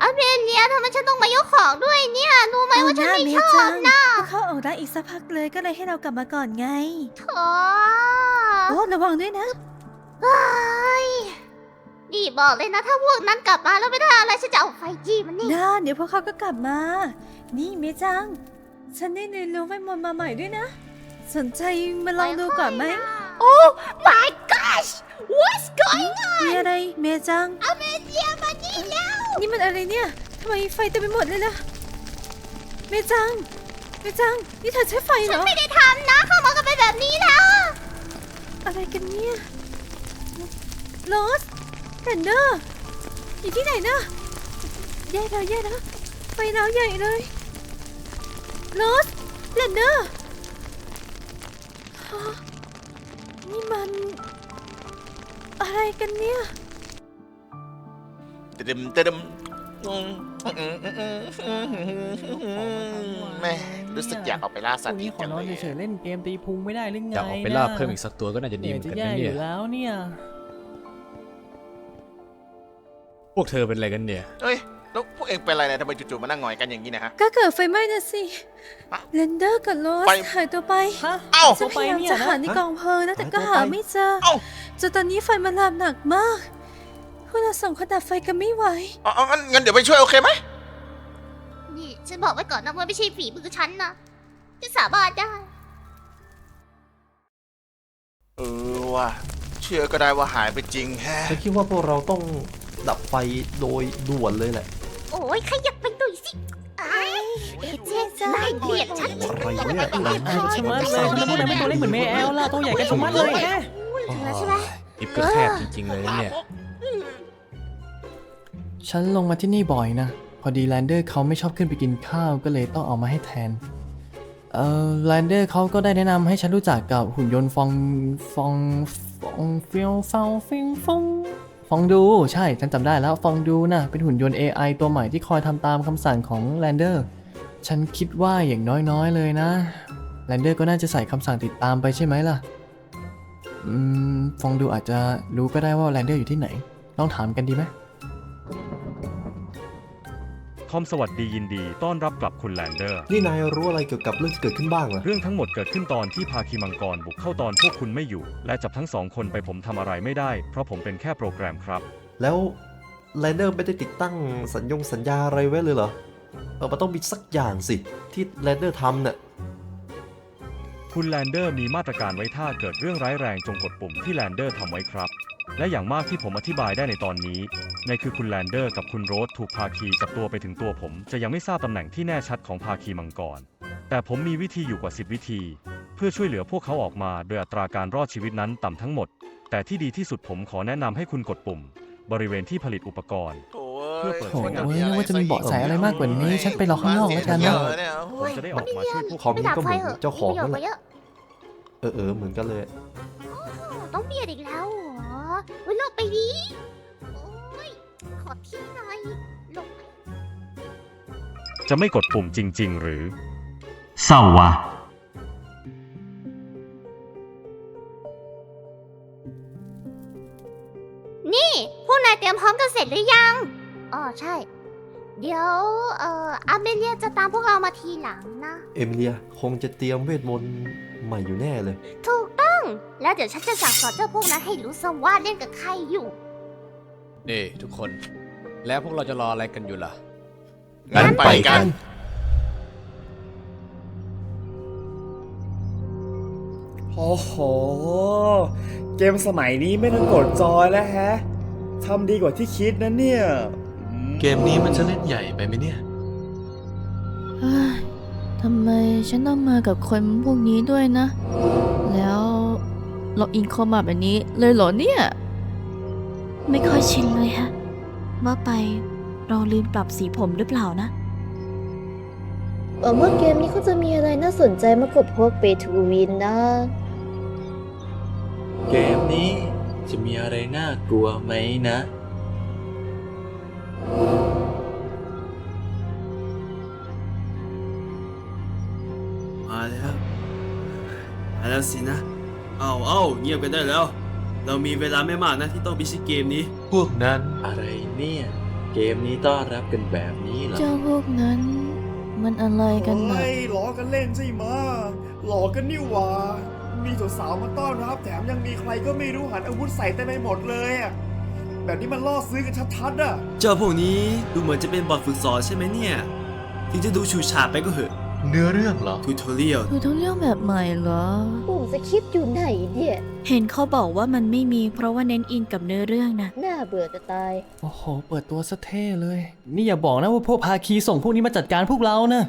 อาเมเลียทำไมฉันต้องมายกของด้วยเนี่ยรู้ไหมว่าฉันไม่ชอบนะเขาออกได้อีกสักพักเลยก็เลยให้เรากลับมาก่อนไงโถโอ้ระวังด้วยนะเฮ้ยนี่บอกเลยนะถ้าพวกนั้นกลับมาแล้วไม่ได้อะไรฉันจะเอาไฟจี้มันนี่น่าเดี๋ยวพวกเขาก็กลับมา นี่เมจัง ฉันได้เรียนรู้เวทมนต์มาใหม่ด้วยนะ สนใจมาลองดูก่อนไหมโอ้ my gosh what's going on มีอะไรเมจังอาเมเลียมานี่แล้ว นี่มันอะไรเนี่ยทำไมไฟเต็มไปหมดเลยล่ะ เมจัง เมจัง นี่เธอใช้ไฟเหรฉันอ ไม่ได้ทำนะเข้ามากันเป็นแบบนี้แล้ว อะไรกันเนี่ยโรสแอนเดอร์อยู่ที่ไหนนะแย่แล้วแย่แล้วไฟแล้วใหญ่เลยโรสแอนเดอร์ฮะนี่มัน อะไรกันเนี่ย ตึมตึมแม่รู้สึกอยากออกไปล่าพสัตรุ่งว์นี้อีกขอจังนอนเลยเฉยๆเล่นเกมตีพุงไม่ได้หรือไงอยากออกไปล่าเพิ่มอีกสักตัวก็น่าจะดีเหมือนกันจะนะแย่อเนี่ยยู่แล้วเนี่ย พวกเธอเป็นอะไรกันเนี่ยเฮ้ยแล้วพวกเองเป็นอะไรเนี่ยทำไมจู่ๆมานั่งหงอยกันอย่างนี้นะฮะ ก็เกิดไฟไหม้นะสิฮะเลนเดอร์กับโรสไปหายตัวไปฮะเอ้าฉันพยายามเนี่ยจะนะหาในกองเพลิงนะแต่ก็หายตัวหาไปไม่เจอเอ้าจนตอนนี้ไฟมันลามหนักมากพ วกเราสองคนดับไฟกันไม่ไหวเอาเอางั้นงั้นเดี๋ยวไปช่วยโอเคไหมนี่ฉันบอกไว้ก่อนนะว่าไม่ใช่ฝีมือฉันนะจะสาบานได้ เออว่ะเชื่อก็ได้ว่าหายไปจริงแฮะฉันคิดว่าพวกเราต้องดับไฟโดยด่วนเลยแหละ โอ้ยขยับไปหน่อยสิไอ้เอเจนายเกลียดฉันอะไรเนี่ยเออใช่ไหมเลยทำไมพวกนั้นไม่ตัวเล็กเหมือนแมวล่ะตัวใหญ่กันชะมัดเลยแฮะ ถึงแล้วใช่ไหม ลิฟต์ก็แคบจริงๆเลยนะเนี่ย ฉันลงมาที่นี่บ่อยนะ พอดีแลนเดอร์เขาไม่ชอบขึ้นไปกินข้าวก็เลยต้องเอามาให้แทน เอ่อแลนเดอร์เขาก็ได้แนะนำให้ฉันรู้จักกับหุ่นยนต์ฟองฟองฟองฟิลฟองฟิงฟองฟองดูใช่ ฉันจำได้แล้วฟองดูนะเป็นหุ่นยนต์ AI ตัวใหม่ที่คอยทำตามคำสั่งของแลนเดอร์ ฉันคิดว่าอย่างน้อยๆเลยนะแลนเดอร์ก็น่าจะใส่คำสั่งติดตามไปใช่ไหมล่ะ อืม ฟองดูอาจจะรู้ก็ได้ว่าแลนเดอร์อยู่ที่ไหน ลองถามกันดีไหม อมสวัสดียินดี ต้อนรับกลับคุณแลนเดอร์ นี่นายรู้อะไรเกี่ยวกับเรื่องที่เกิดขึ้นบ้างเหรอ เรื่องทั้งหมดเกิดขึ้นตอนที่ภาคีมังกรบุกเข้าตอนพวกคุณไม่อยู่ และจับทั้งสองคนไปผมทำอะไรไม่ได้ เพราะผมเป็นแค่โปรแกรมครับ แล้วแลนเดอร์ไม่ได้ติดตั้งสัญญงสัญญาอะไรไว้เลยเหรอ เออมันต้องมีสักอย่างสิ ที่แลนเดอร์ทำเนี่ยคุณแลนเดอร์มีมาตรการไว้ถ้าเกิดเรื่องร้ายแรงจงกดปุ่มที่แลนเดอร์ทำไว้ครับ และอย่างมากที่ผมอธิบายได้ในตอนนี้ในคือคุณแลนเดอร์กับคุณโรสถูกภาคีจับตัวไปถึงตัวผม จะยังไม่ทราบตำแหน่งที่แน่ชัดของภาคีมังกร แต่ผมมีวิธีอยู่กว่า 10 วิธี เพื่อช่วยเหลือพวกเขาออกมาโดยอัตราการรอดชีวิตนั้นต่ำทั้งหมด แต่ที่ดีที่สุดผมขอแนะนำให้คุณกดปุ่ม บริเวณที่ผลิตอุปกรณ์โถ่เพื่อเปิดโถ่มันเว้ยนึกว่าจะมีเบาะแสอะไรมากกว่านี้ ฉันไปรอข้างนอกแล้วกันนะ ผมจะได้ออกมาช่วยพวกคอมไม่นี้ดับก็เหไฟมือนเหอะเจ้าของมีประโยนั่ชนน์แหกว่าละเยอะ เออเออเหมือนกันเลย ต้องเบียดอีกแล้วเหร ออุ๊ยหลบไปดิโอ้ยขอที่หน่อยหลบไปจะไม่กดปุ่มจริง ๆ หรือ เศร้าวะ นี่ พวกนายเตรียมพร้อมกันเสร็จหรือยัง อ๋อใช่ เดี๋ยว เอ่ออาเมเลียจะตามพวกเรามาทีหลังนะ เอมิเลีย คงจะเตรียมเวทมนต์ใหม่อยู่แน่เลย ถูกต้อง แล้วเดี๋ยวฉันจะสั่งสอนเจ้าพวกนั้นให้รู้ซะว่าเล่นกับใครอยู่ นี่ทุกคน แล้วพวกเราจะรออะไรกันอยู่ล่ะ งั้นไปกัน โอ้โห เกมสมัยนี้ไม่ต้องกดจอยแล้วแฮะทำดีกว่าที่คิดนะเนี่ยอืมเกมนี้มันจะเล่นใหญ่ไปไหมเนี่ย เฮ้ยทำไมฉันต้องมากับคนพวกนี้ด้วยนะแล้วเราอินคอมมาแบบนี้เลยเหรอเนี่ย ไม่ค่อยชินเลยฮะ ว่าไปเราลืมปรับสีผมหรือเปล่านะเออเมื่อเกมนี้เขาจะมีอะไรน่าสนใจมากกว่าพวกเปทูวินนะ เกมนี้จะมีอะไรน่ากลัวไหมนะ มาแล้ว มาแล้วสินะ เอาเอาเงียบกันได้แล้ว เรามีเวลาไม่มากนะที่ต้องพิชิตเกมนี้ พวกนั้นอะไรเนี่ย เกมนี้ต้อนรับกันแบบนี้เหรอ เจ้าพวกนั้น มันอะไรกันนะเฮ้ยล้อกันเล่นใช่ไหมะหลอกกันนี่หว่า มีสาวๆมาต้อนรับแถมยังมีใครก็ไม่รู้หันอาวุธใส่เต็มไปหมดเลยอะแบบนี้มันล่อซื้อกันชัดๆอะ เจ้าพวกนี้ดูเหมือนจะเป็นบอทฝึกสอนใช่ไหมเนี่ย ถึงจะดูฉูดฉาดไปก็เหอะ เนื้อเรื่องเหรอ ทูทอเรียลคือต้องเรื่องแบบใหม่เหรอ ปุ่มสคริปต์อยู่ไหนเนี่ย เห็นเขาบอกว่ามันไม่มีเพราะว่าเน้นอินกับเนื้อเรื่องนะ น่าเบื่อจะตาย โอ้โห เปิดตัวซะเท่เลย นี่อย่าบอกนะว่าพวกภาคีส่งพวกนี้มาจัดการพวกเรานะ